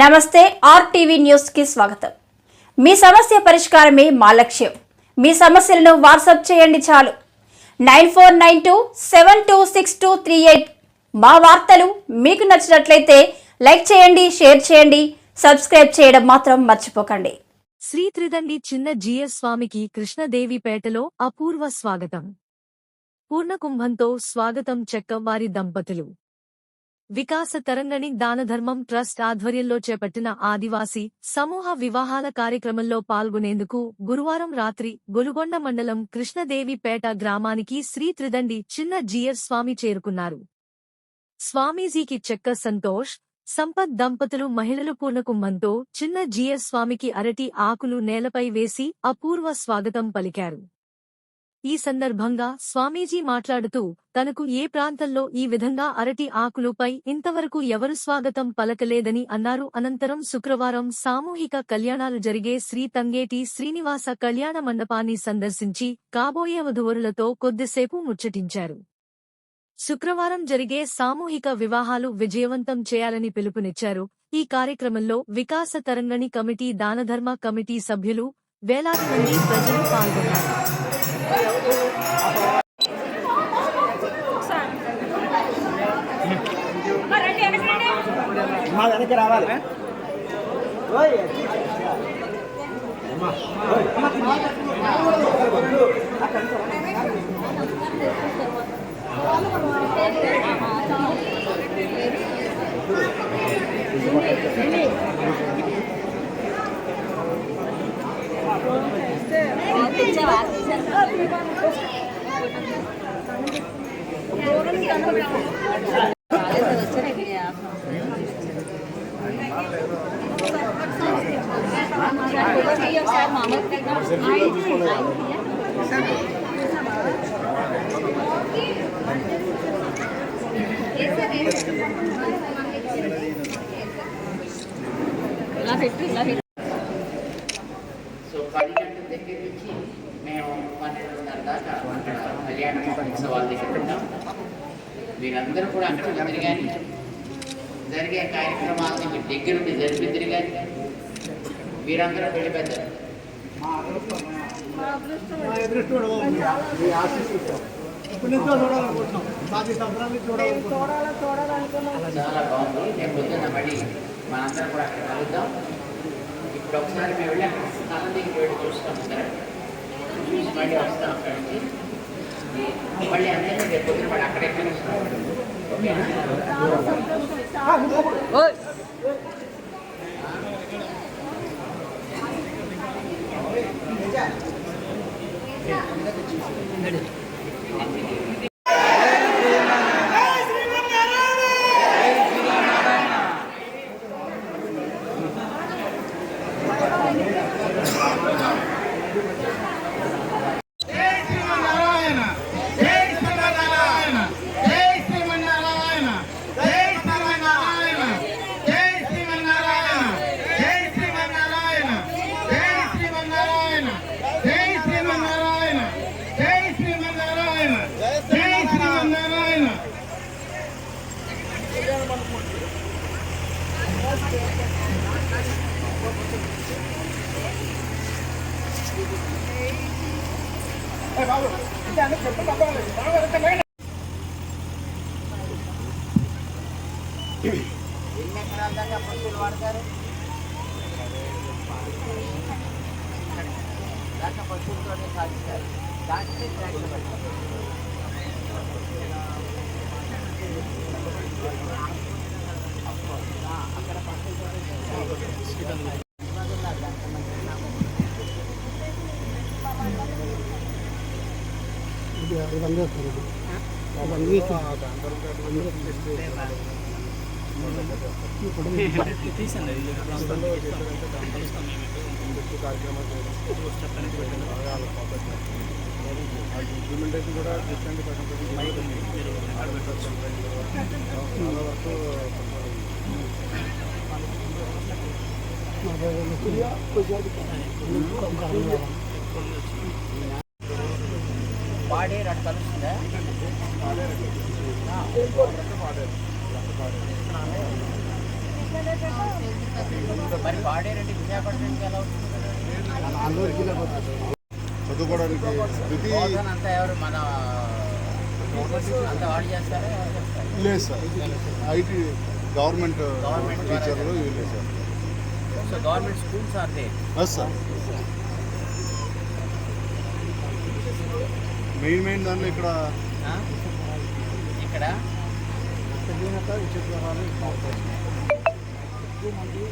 నమస్తే ఆర్టీవీ న్యూస్కి స్వాగతం. మీ సమస్య పరిష్కారమే మా లక్ష్యం. మీ సమస్యలను వాట్సాప్ చేయండి చాలు. Nine four nine two seven two six two three eight మా వార్తలు మీకు నచ్చినట్లయితే లైక్ చేయండి షేర్ చేయండి సబ్స్క్రైబ్ చేయడం మాత్రం మర్చిపోకండి. శ్రీ త్రిదండి చిన్న జిఎస్ స్వామికి కృష్ణదేవిపేటలో అపూర్వ స్వాగతం. పూర్ణకుంభంతో స్వాగతం చెక్కవారి దంపతులు. వికాస తరంగణి దానధర్మం ట్రస్ట్ ఆధ్వర్యంలో చేపట్టిన ఆదివాసీ సమూహ వివాహాల కార్యక్రమంలో పాల్గొనేందుకు గురువారం రాత్రి గొలుగొండ మండలం కృష్ణదేవిపేట గ్రామానికి శ్రీ త్రిదండి చిన్న జిఎస్ స్వామి చేరుకున్నారు. స్వామీజీకి చెక్క సంతోష్ సంపత్ దంపతులు మహిళలు పూర్ణకుంభంతో చిన్న జీఎస్ స్వామికి అరటి ఆకులు నేలపై వేసి అపూర్వ స్వాగతం పలికారు. ఈ సందర్భంగా స్వామీజీ మాట్లాడుతూ తనకు ఏ ప్రాంతంలో ఈ విధంగా అరటి ఆకులుపై ఇంతవరకు ఎవరు స్వాగతం పలకలేదని అన్నారు. అనంతరం శుక్రవారం సామూహిక కళ్యాణాలు జరిగే శ్రీ తంగేటి శ్రీనివాస కళ్యాణ మండపాన్ని సందర్శించి కాబోయే వధువరులతో కొద్దిసేపు ముచ్చటించారు. శుక్రవారం జరిగే సామూహిక వివాహాలు విజయవంతం చేయాలని పిలుపునిచ్చారు. ఈ కార్యక్రమంలో వికాస తరంగణి కమిటీ దానధర్మ కమిటీ సభ్యులు వేలాది మంది ప్రజలు పాల్గొన్నారు. మా వెనక్కి రావాలి అమ్మా సో పది గంటల దగ్గర నుంచి మేము పన్నెండున్నర దాకా అక్కడ కళ్యాణ మహోత్సవాల దగ్గర ఉంటాం మీరందరూ కూడా అక్కడ కానీ జరిగే కార్యక్రమాలని మీరు దగ్గరుండి జరిపిద్దరు కానీ మీరందరూ పెళ్ళి పెద్దలు చాలా బాగుంది. నేను పొద్దున్న మళ్ళీ మనందరం కూడా అక్కడ కలుద్దాం. ఇప్పుడు ఒకసారి మేము వెళ్ళి అక్కడ స్థలం దగ్గర వెళ్ళి చూస్తాం సరే మళ్ళీ వస్తాం అక్కడి నుంచి మళ్ళీ అందరినీ రేపు పొద్దున మళ్ళీ అక్కడే కలుస్తాం ఓకేనా you. ఎన్ని ఎకరాల దాకా పశువులు వాడతారు దాకా పశువులతోనే సాగిస్తారు దాంట్లో ట్రాక్టర్ పెడతారు ఇంప్లిమెంటేషన్ కూడా డిఫరెంట్ చాలా వరకు పాడేరు అటు కలుస్తుందా మరి పాడేరండి విశాఖపట్నానికి ఎలా వస్తుంది? చదువుకోవడానికి అంతా ఎవరు మన అంతా వాడు చేస్తారా? లేదు సార్. ఐటీ గవర్నమెంట్ గవర్నమెంట్ టీచర్లు వీళ్ళే sir so government schools are they sir main main దాంట్లో ఇక్కడ ఇక్కడ? ఎక్కువ మంది